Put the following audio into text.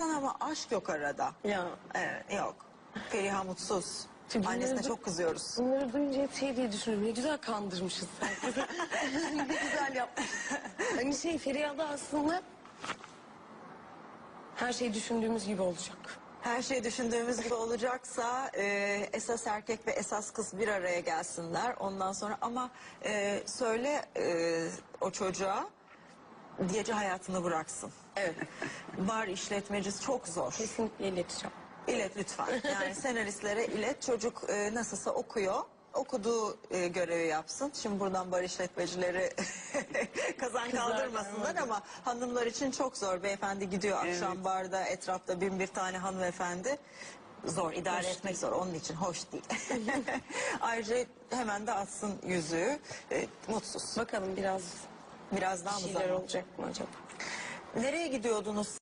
enteresan ama aşk yok arada. Ya. Evet, yok. Feriha mutsuz. Çünkü Annesine bunları- çok kızıyoruz. Bunları duyunca hep şey diye düşünüyorum. Ne güzel kandırmışız. ne güzel yapmışız. Hani şey Feriha'da aslında her şey düşündüğümüz gibi olacak. Her şey düşündüğümüz gibi olacaksa e, esas erkek ve esas kız bir araya gelsinler. Ondan sonra ama e, söyle e, o çocuğa gece hayatını bıraksın. Evet. Bar işletmecisi çok zor. Kesinlikle iletişim. İlet lütfen. Yani senaristlere ilet. Çocuk e, nasılsa okuyor. Okuduğu e, görevi yapsın. Şimdi buradan bar işletmecileri kazan kaldırmasınlar ama hanımlar için çok zor. Beyefendi gidiyor akşam barda etrafta bin bir tane hanımefendi. Zor, idare Hoş etmek zor. Onun için hoş değil. Ayrıca hemen de atsın yüzüğü. E, mutsuz. Bakalım biraz Biraz daha mı şeyler zaman? olacak mı acaba? Nereye gidiyordunuz